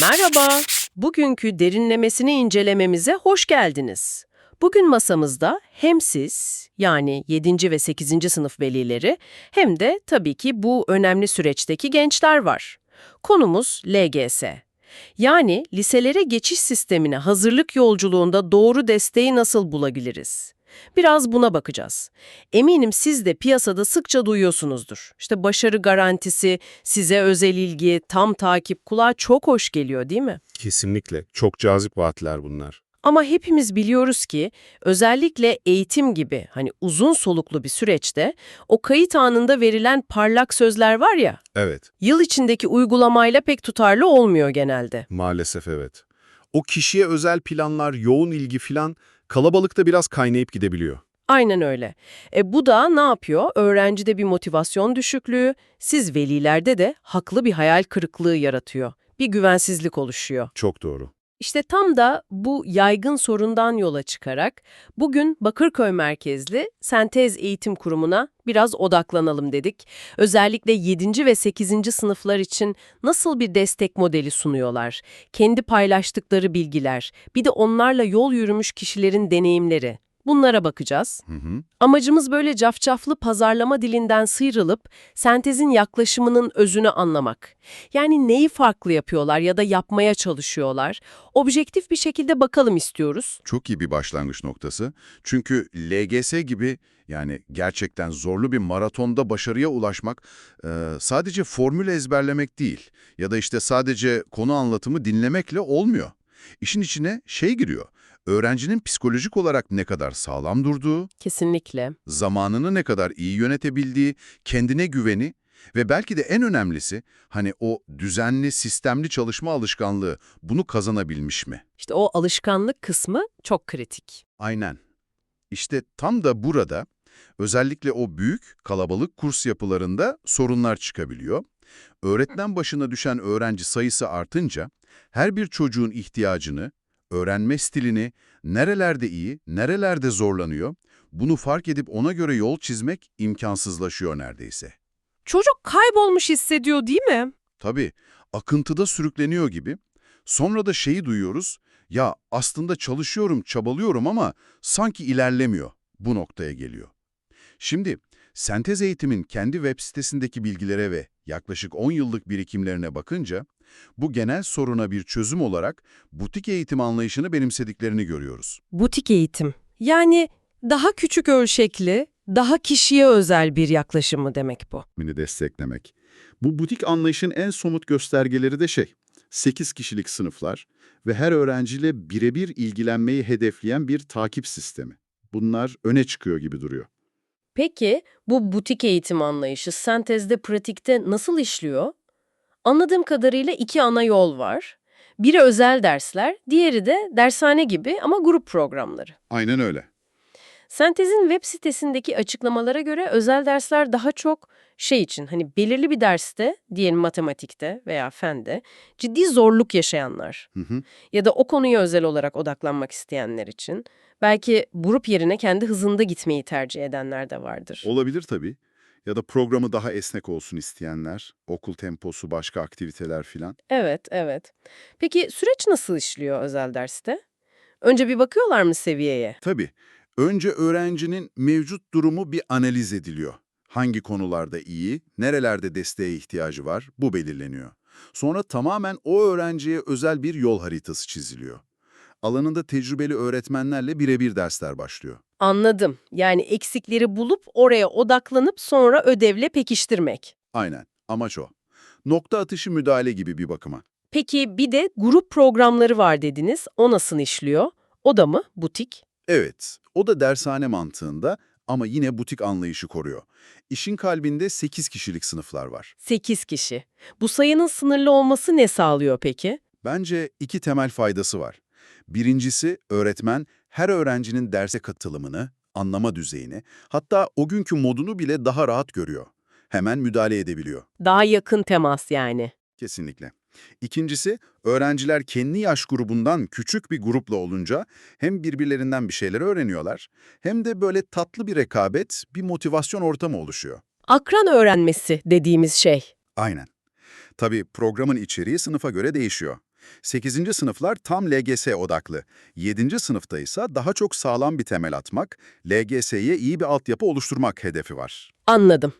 Merhaba, bugünkü derinlemesine incelememize hoş geldiniz. Bugün masamızda hem siz, yani 7. ve 8. sınıf velileri, hem de tabii ki bu önemli süreçteki gençler var. Konumuz LGS. Yani liselere geçiş sistemine hazırlık yolculuğunda doğru desteği nasıl bulabiliriz? Biraz buna bakacağız. Eminim siz de piyasada sıkça duyuyorsunuzdur. İşte başarı garantisi, size özel ilgi, tam takip kulağa çok hoş geliyor değil mi? Kesinlikle. Çok cazip vaatler bunlar. Ama hepimiz biliyoruz ki özellikle eğitim gibi hani uzun soluklu bir süreçte o kayıt anında verilen parlak sözler var ya, Evet, yıl içindeki uygulamayla pek tutarlı olmuyor genelde. maalesef evet. O kişiye özel planlar, yoğun ilgi filan kalabalıkta biraz kaynayıp gidebiliyor. Aynen öyle. E bu da ne yapıyor? Öğrencide bir motivasyon düşüklüğü, siz velilerde de haklı bir hayal kırıklığı yaratıyor. Bir güvensizlik oluşuyor. Çok doğru. İşte tam da bu yaygın sorundan yola çıkarak bugün Bakırköy merkezli Sentez Eğitim Kurumu'na biraz odaklanalım dedik. Özellikle 7. ve 8. sınıflar için nasıl bir destek modeli sunuyorlar? Kendi paylaştıkları bilgiler, bir de onlarla yol yürümüş kişilerin deneyimleri. Bunlara bakacağız. Hı hı. Amacımız böyle cafcaflı pazarlama dilinden sıyrılıp sentezin yaklaşımının özünü anlamak. Yani neyi farklı yapıyorlar ya da yapmaya çalışıyorlar. Objektif bir şekilde bakalım istiyoruz. Çok iyi bir başlangıç noktası. Çünkü LGS gibi yani gerçekten zorlu bir maratonda başarıya ulaşmak e, sadece formül ezberlemek değil ya da işte sadece konu anlatımı dinlemekle olmuyor. İşin içine şey giriyor. Öğrencinin psikolojik olarak ne kadar sağlam durduğu, Kesinlikle. zamanını ne kadar iyi yönetebildiği, kendine güveni ve belki de en önemlisi hani o düzenli, sistemli çalışma alışkanlığı bunu kazanabilmiş mi? İşte o alışkanlık kısmı çok kritik. Aynen. İşte tam da burada özellikle o büyük kalabalık kurs yapılarında sorunlar çıkabiliyor. Öğretmen başına düşen öğrenci sayısı artınca her bir çocuğun ihtiyacını, öğrenme stilini, nerelerde iyi, nerelerde zorlanıyor, bunu fark edip ona göre yol çizmek imkansızlaşıyor neredeyse. Çocuk kaybolmuş hissediyor değil mi? Tabii akıntıda sürükleniyor gibi. Sonra da şeyi duyuyoruz, ya aslında çalışıyorum, çabalıyorum ama sanki ilerlemiyor. Bu noktaya geliyor. Şimdi sentez eğitimin kendi web sitesindeki bilgilere ve yaklaşık 10 yıllık birikimlerine bakınca bu genel soruna bir çözüm olarak butik eğitim anlayışını benimsediklerini görüyoruz. Butik eğitim. Yani daha küçük ölçekli, daha kişiye özel bir yaklaşımı demek bu. eğitimini desteklemek. Bu butik anlayışın en somut göstergeleri de şey, 8 kişilik sınıflar ve her öğrenciyle birebir ilgilenmeyi hedefleyen bir takip sistemi. Bunlar öne çıkıyor gibi duruyor. Peki bu butik eğitim anlayışı sentezde pratikte nasıl işliyor? Anladığım kadarıyla iki ana yol var. Biri özel dersler, diğeri de dershane gibi ama grup programları. Aynen öyle. Sentez'in web sitesindeki açıklamalara göre özel dersler daha çok şey için hani belirli bir derste, diyelim matematikte veya fende ciddi zorluk yaşayanlar Hı hı. ya da o konuya özel olarak odaklanmak isteyenler için belki grup yerine kendi hızında gitmeyi tercih edenler de vardır. Olabilir tabii. Ya da programı daha esnek olsun isteyenler, okul temposu, başka aktiviteler filan. Evet, evet. Peki süreç nasıl işliyor özel derste? Önce bir bakıyorlar mı seviyeye? Tabii. Önce öğrencinin mevcut durumu bir analiz ediliyor. Hangi konularda iyi, nerelerde desteğe ihtiyacı var bu belirleniyor. Sonra tamamen o öğrenciye özel bir yol haritası çiziliyor. Alanında tecrübeli öğretmenlerle birebir dersler başlıyor. Anladım. Yani eksikleri bulup oraya odaklanıp sonra ödevle pekiştirmek. Aynen, amaç o. Nokta atışı müdahale gibi bir bakıma. Peki bir de grup programları var dediniz. O nasıl işliyor? O da mı butik? Evet, o da dershane mantığında ama yine butik anlayışı koruyor. İşin kalbinde 8 kişilik sınıflar var. 8 kişi. Bu sayının sınırlı olması ne sağlıyor peki? Bence iki temel faydası var. Birincisi öğretmen her öğrencinin derse katılımını, anlama düzeyini, hatta o günkü modunu bile daha rahat görüyor. Hemen müdahale edebiliyor. Daha yakın temas yani. Kesinlikle. İkincisi, öğrenciler kendi yaş grubundan küçük bir grupla olunca hem birbirlerinden bir şeyler öğreniyorlar, hem de böyle tatlı bir rekabet, bir motivasyon ortamı oluşuyor. Akran öğrenmesi dediğimiz şey. Aynen. Tabii programın içeriği sınıfa göre değişiyor. 8. sınıflar tam LGS odaklı. 7. sınıfta ise daha çok sağlam bir temel atmak, LGS'ye iyi bir altyapı oluşturmak hedefi var. Anladım.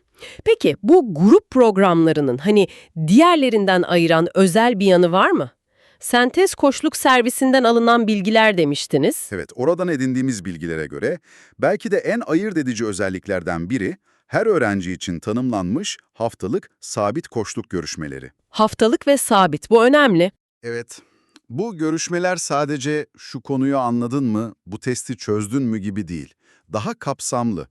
Peki bu grup programlarının hani diğerlerinden ayıran özel bir yanı var mı? Sentez koçluk servisinden alınan bilgiler demiştiniz. Evet, oradan edindiğimiz bilgilere göre belki de en ayırt edici özelliklerden biri her öğrenci için tanımlanmış haftalık sabit koçluk görüşmeleri. Haftalık ve sabit bu önemli. Evet, bu görüşmeler sadece şu konuyu anladın mı, bu testi çözdün mü gibi değil. Daha kapsamlı.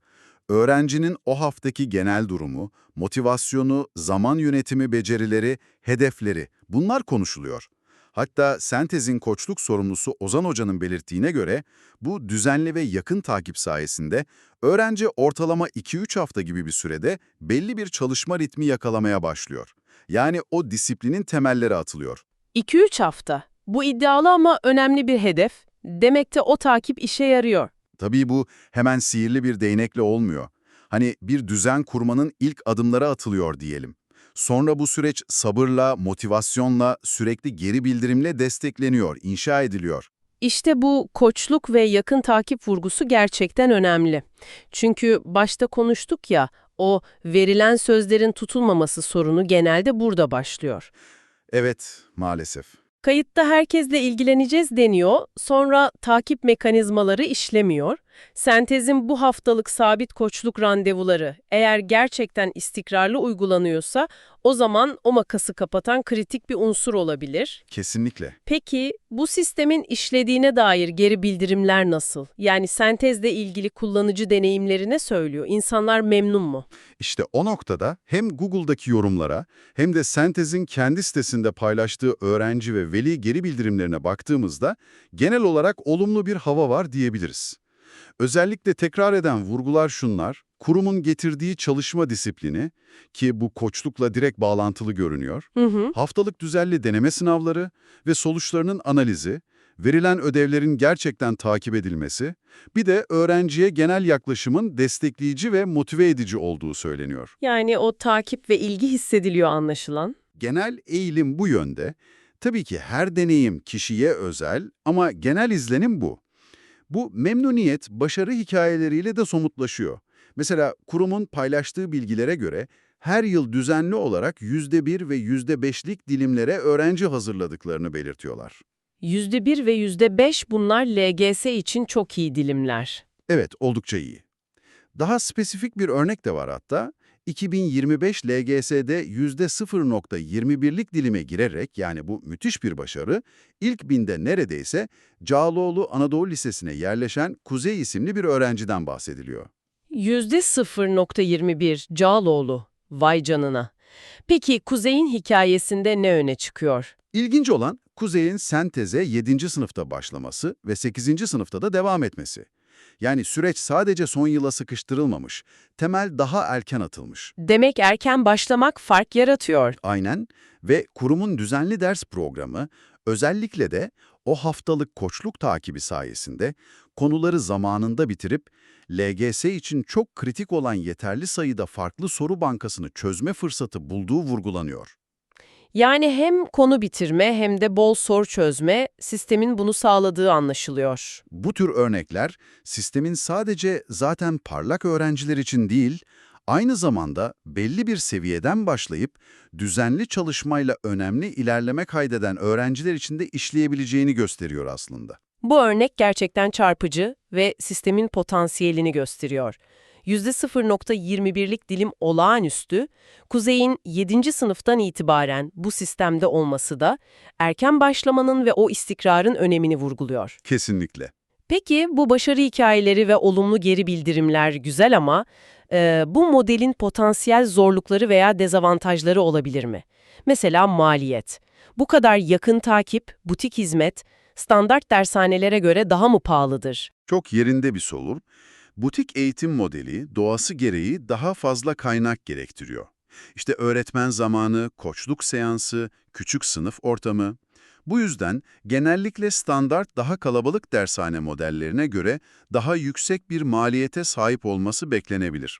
Öğrencinin o haftaki genel durumu, motivasyonu, zaman yönetimi becerileri, hedefleri bunlar konuşuluyor. Hatta Sentez'in koçluk sorumlusu Ozan Hoca'nın belirttiğine göre bu düzenli ve yakın takip sayesinde öğrenci ortalama 2-3 hafta gibi bir sürede belli bir çalışma ritmi yakalamaya başlıyor. Yani o disiplinin temelleri atılıyor. 2-3 hafta. Bu iddialı ama önemli bir hedef. Demek de o takip işe yarıyor. Tabii bu hemen sihirli bir değnekle olmuyor. Hani bir düzen kurmanın ilk adımları atılıyor diyelim. Sonra bu süreç sabırla, motivasyonla, sürekli geri bildirimle destekleniyor, inşa ediliyor. İşte bu koçluk ve yakın takip vurgusu gerçekten önemli. Çünkü başta konuştuk ya, o verilen sözlerin tutulmaması sorunu genelde burada başlıyor. Evet, maalesef. Kayıtta herkesle ilgileneceğiz deniyor, sonra takip mekanizmaları işlemiyor. Sentezin bu haftalık sabit koçluk randevuları eğer gerçekten istikrarlı uygulanıyorsa o zaman o makası kapatan kritik bir unsur olabilir. Kesinlikle. Peki bu sistemin işlediğine dair geri bildirimler nasıl? Yani sentezle ilgili kullanıcı deneyimleri ne söylüyor? İnsanlar memnun mu? İşte o noktada hem Google'daki yorumlara hem de Sentez'in kendi sitesinde paylaştığı öğrenci ve veli geri bildirimlerine baktığımızda genel olarak olumlu bir hava var diyebiliriz. Özellikle tekrar eden vurgular şunlar, kurumun getirdiği çalışma disiplini ki bu koçlukla direkt bağlantılı görünüyor, Hı hı. haftalık düzenli deneme sınavları ve sonuçlarının analizi, verilen ödevlerin gerçekten takip edilmesi, bir de öğrenciye genel yaklaşımın destekleyici ve motive edici olduğu söyleniyor. Yani o takip ve ilgi hissediliyor anlaşılan. Genel eğilim bu yönde. Tabii ki her deneyim kişiye özel ama genel izlenim bu. Bu memnuniyet başarı hikayeleriyle de somutlaşıyor. Mesela kurumun paylaştığı bilgilere göre her yıl düzenli olarak %1 ve %5'lik dilimlere öğrenci hazırladıklarını belirtiyorlar. %1 ve %5 bunlar LGS için çok iyi dilimler. Evet, oldukça iyi. Daha spesifik bir örnek de var hatta. 2025 LGS'de %0.21'lik dilime girerek yani bu müthiş bir başarı, ilk binde neredeyse Cağaloğlu Anadolu Lisesi'ne yerleşen Kuzey isimli bir öğrenciden bahsediliyor. %0.21 Cağaloğlu. Vay canına. Peki Kuzey'in hikayesinde ne öne çıkıyor? İlginç olan Kuzey'in senteze 7. sınıfta başlaması ve 8. sınıfta da devam etmesi. Yani süreç sadece son yıla sıkıştırılmamış, temel daha erken atılmış. Demek erken başlamak fark yaratıyor. Aynen ve kurumun düzenli ders programı özellikle de o haftalık koçluk takibi sayesinde konuları zamanında bitirip LGS için çok kritik olan yeterli sayıda farklı soru bankasını çözme fırsatı bulduğu vurgulanıyor. Yani hem konu bitirme hem de bol soru çözme sistemin bunu sağladığı anlaşılıyor. Bu tür örnekler sistemin sadece zaten parlak öğrenciler için değil, aynı zamanda belli bir seviyeden başlayıp düzenli çalışmayla önemli ilerleme kaydeden öğrenciler için de işleyebileceğini gösteriyor aslında. Bu örnek gerçekten çarpıcı ve sistemin potansiyelini gösteriyor. %0.21'lik dilim olağanüstü, Kuzey'in 7. sınıftan itibaren bu sistemde olması da erken başlamanın ve o istikrarın önemini vurguluyor. Kesinlikle. Peki bu başarı hikayeleri ve olumlu geri bildirimler güzel ama e, bu modelin potansiyel zorlukları veya dezavantajları olabilir mi? Mesela maliyet. Bu kadar yakın takip, butik hizmet, standart dershanelere göre daha mı pahalıdır? Çok yerinde bir soru. Butik eğitim modeli doğası gereği daha fazla kaynak gerektiriyor. İşte öğretmen zamanı, koçluk seansı, küçük sınıf ortamı. Bu yüzden genellikle standart daha kalabalık dershane modellerine göre daha yüksek bir maliyete sahip olması beklenebilir.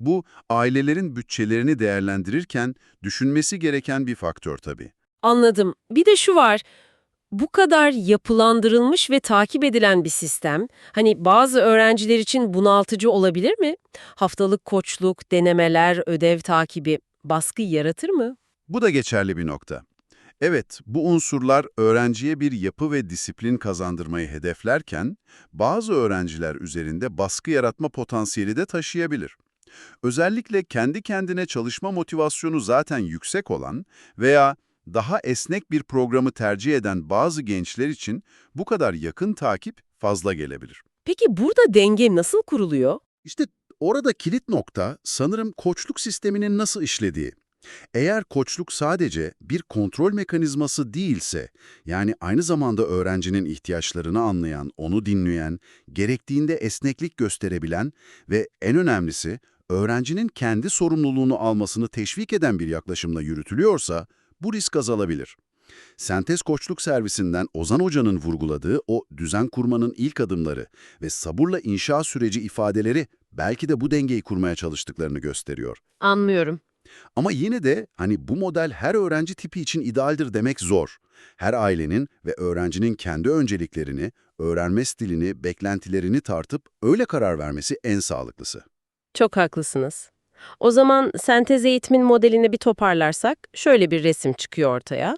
Bu, ailelerin bütçelerini değerlendirirken düşünmesi gereken bir faktör tabii. Anladım. Bir de şu var, Bu kadar yapılandırılmış ve takip edilen bir sistem, hani bazı öğrenciler için bunaltıcı olabilir mi? Haftalık koçluk, denemeler, ödev takibi baskı yaratır mı? Bu da geçerli bir nokta. Evet, bu unsurlar öğrenciye bir yapı ve disiplin kazandırmayı hedeflerken, bazı öğrenciler üzerinde baskı yaratma potansiyeli de taşıyabilir. Özellikle kendi kendine çalışma motivasyonu zaten yüksek olan veya daha esnek bir programı tercih eden bazı gençler için bu kadar yakın takip fazla gelebilir. Peki burada denge nasıl kuruluyor? İşte orada kilit nokta sanırım koçluk sisteminin nasıl işlediği. Eğer koçluk sadece bir kontrol mekanizması değilse, yani aynı zamanda öğrencinin ihtiyaçlarını anlayan, onu dinleyen, gerektiğinde esneklik gösterebilen ve en önemlisi öğrencinin kendi sorumluluğunu almasını teşvik eden bir yaklaşımla yürütülüyorsa, bu risk azalabilir. Sentez Koçluk Servisinden Ozan Hoca'nın vurguladığı o düzen kurmanın ilk adımları ve sabırla inşa süreci ifadeleri belki de bu dengeyi kurmaya çalıştıklarını gösteriyor. Anlıyorum. Ama yine de hani bu model her öğrenci tipi için idealdir demek zor. Her ailenin ve öğrencinin kendi önceliklerini, öğrenme stilini, beklentilerini tartıp öyle karar vermesi en sağlıklısı. Çok haklısınız. O zaman sentez eğitimin modelini bir toparlarsak şöyle bir resim çıkıyor ortaya.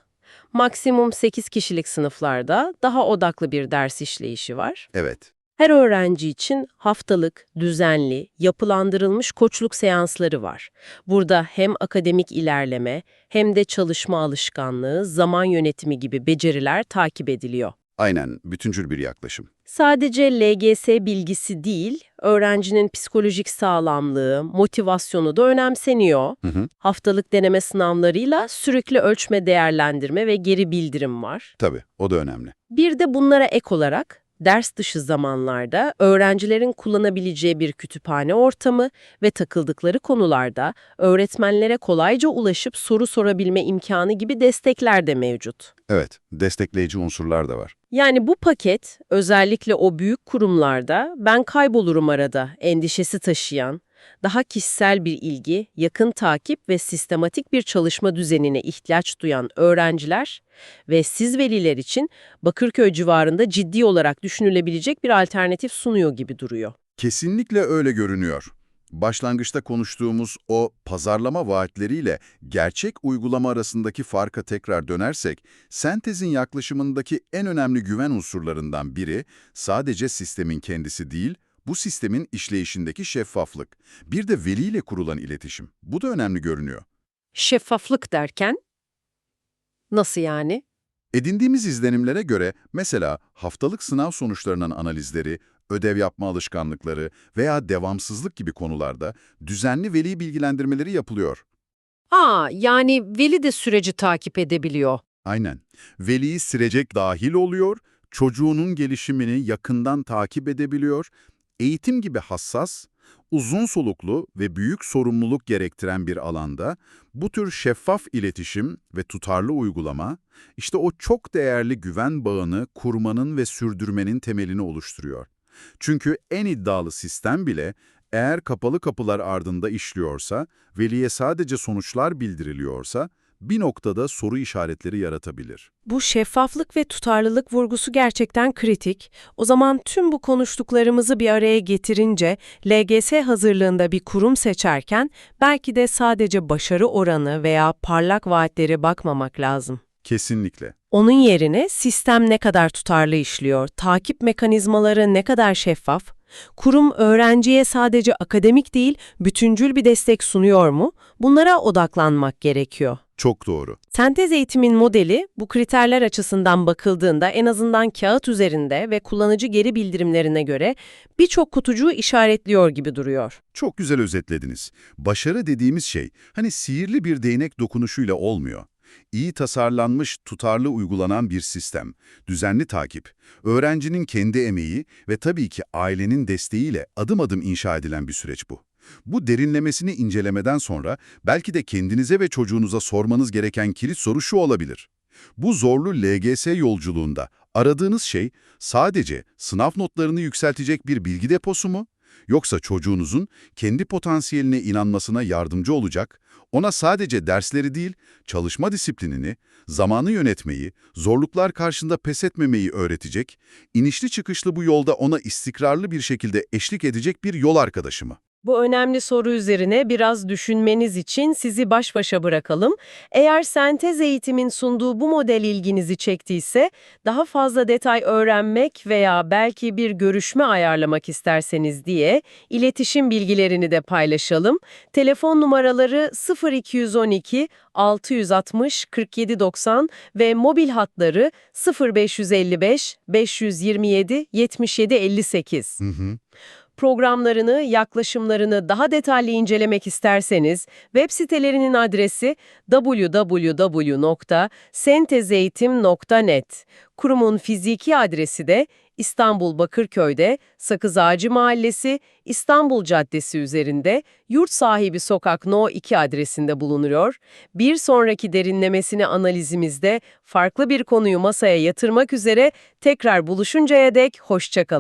Maksimum 8 kişilik sınıflarda daha odaklı bir ders işleyişi var. Evet, Her öğrenci için haftalık, düzenli, yapılandırılmış koçluk seansları var. Burada hem akademik ilerleme hem de çalışma alışkanlığı, zaman yönetimi gibi beceriler takip ediliyor. aynen bütüncül bir yaklaşım. Sadece LGS bilgisi değil, öğrencinin psikolojik sağlamlığı, motivasyonu da önemseniyor. Hı hı. Haftalık deneme sınavlarıyla sürekli ölçme, değerlendirme ve geri bildirim var. Tabii, o da önemli. Bir de bunlara ek olarak ders dışı zamanlarda öğrencilerin kullanabileceği bir kütüphane ortamı ve takıldıkları konularda öğretmenlere kolayca ulaşıp soru sorabilme imkanı gibi destekler de mevcut. Evet, destekleyici unsurlar da var. Yani bu paket özellikle o büyük kurumlarda ben kaybolurum arada endişesi taşıyan, daha kişisel bir ilgi, yakın takip ve sistematik bir çalışma düzenine ihtiyaç duyan öğrenciler ve siz veliler için Bakırköy civarında ciddi olarak düşünülebilecek bir alternatif sunuyor gibi duruyor. Kesinlikle öyle görünüyor. Başlangıçta konuştuğumuz o pazarlama vaatleriyle gerçek uygulama arasındaki farka tekrar dönersek, sentezin yaklaşımındaki en önemli güven unsurlarından biri sadece sistemin kendisi değil, bu sistemin işleyişindeki şeffaflık. Bir de veliyle kurulan iletişim. Bu da önemli görünüyor. Şeffaflık derken? Nasıl yani? Edindiğimiz izlenimlere göre mesela haftalık sınav sonuçlarının analizleri, ödev yapma alışkanlıkları veya devamsızlık gibi konularda düzenli veli bilgilendirmeleri yapılıyor. Aa, yani veli de süreci takip edebiliyor. Aynen. Veli sürecek dahil oluyor, çocuğunun gelişimini yakından takip edebiliyor, eğitim gibi hassas, uzun soluklu ve büyük sorumluluk gerektiren bir alanda bu tür şeffaf iletişim ve tutarlı uygulama, işte o çok değerli güven bağını kurmanın ve sürdürmenin temelini oluşturuyor. Çünkü en iddialı sistem bile eğer kapalı kapılar ardında işliyorsa, veliye sadece sonuçlar bildiriliyorsa, bir noktada soru işaretleri yaratabilir. Bu şeffaflık ve tutarlılık vurgusu gerçekten kritik. O zaman tüm bu konuştuklarımızı bir araya getirince LGS hazırlığında bir kurum seçerken belki de sadece başarı oranı veya parlak vaatlere bakmamak lazım. Kesinlikle. Onun yerine sistem ne kadar tutarlı işliyor, takip mekanizmaları ne kadar şeffaf, kurum öğrenciye sadece akademik değil bütüncül bir destek sunuyor mu? Bunlara odaklanmak gerekiyor. Çok doğru. Sentez eğitimin modeli bu kriterler açısından bakıldığında en azından kağıt üzerinde ve kullanıcı geri bildirimlerine göre birçok kutucuğu işaretliyor gibi duruyor. Çok güzel özetlediniz. Başarı dediğimiz şey hani sihirli bir değnek dokunuşuyla olmuyor. İyi tasarlanmış, tutarlı uygulanan bir sistem, düzenli takip, öğrencinin kendi emeği ve tabii ki ailenin desteğiyle adım adım inşa edilen bir süreç bu. Bu derinlemesini incelemeden sonra belki de kendinize ve çocuğunuza sormanız gereken kilit soru şu olabilir. Bu zorlu LGS yolculuğunda aradığınız şey sadece sınav notlarını yükseltecek bir bilgi deposu mu? Yoksa çocuğunuzun kendi potansiyeline inanmasına yardımcı olacak, Ona sadece dersleri değil, çalışma disiplinini, zamanı yönetmeyi, zorluklar karşısında pes etmemeyi öğretecek, inişli çıkışlı bu yolda ona istikrarlı bir şekilde eşlik edecek bir yol arkadaşı mı? Bu önemli soru üzerine biraz düşünmeniz için sizi baş başa bırakalım. Eğer sentez eğitimin sunduğu bu model ilginizi çektiyse, daha fazla detay öğrenmek veya belki bir görüşme ayarlamak isterseniz diye iletişim bilgilerini de paylaşalım. Telefon numaraları 0212 660 4790 ve mobil hatları 0555 527 77 58 Hı hı. Programlarını, yaklaşımlarını daha detaylı incelemek isterseniz web sitelerinin adresi www.sentezeğitim.net. Kurumun fiziki adresi de İstanbul Bakırköy'de Sakız Ağacı Mahallesi, İstanbul Caddesi üzerinde Yurt Sahibi Sokak No 2 adresinde bulunuyor. Bir sonraki derinlemesine analizimizde farklı bir konuyu masaya yatırmak üzere tekrar buluşuncaya dek hoşçakalın.